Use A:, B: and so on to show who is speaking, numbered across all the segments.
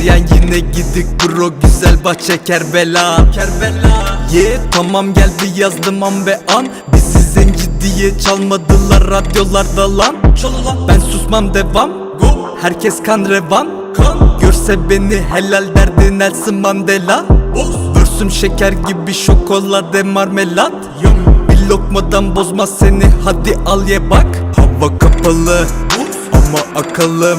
A: Ceryan yine gidik bro güzel bahçe Kerbela Kerbela Yeah tamam geldi yazdım an ve an. Bizi zenci diye çalmadılar radyolarda lan. Ben susmam devam. Herkes kan revan. Görse beni helal derdi Nelson Mandela. Vürsüm şeker gibi şokolade marmelat. Bir lokmadan bozmaz seni hadi al ye bak. Hava kapalı. Ama akalım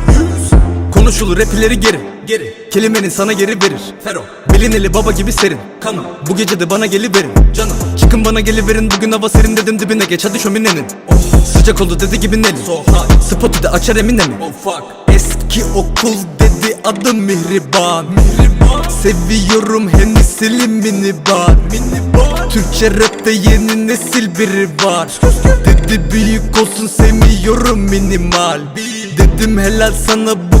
A: Konuşulur rapileri geri Geri Kelimenin sana geri verir Fero. Belin eli baba gibi serin Kanım. Bu gece de bana geliverin Canım. Çıkın bana geliverin Bugün hava serin dedim dibine geç. Hadi şöminenin. Sıcak oldu dedi gibi Nelly. Spotu da açar emine mi Eski okul dedi adım Mihriban. Seviyorum Hennessy'li minibar. Türkçe rapte yeni nesil biri var. Dedi büyük olsun sevmiyorum minimal. Dedim helal sana bu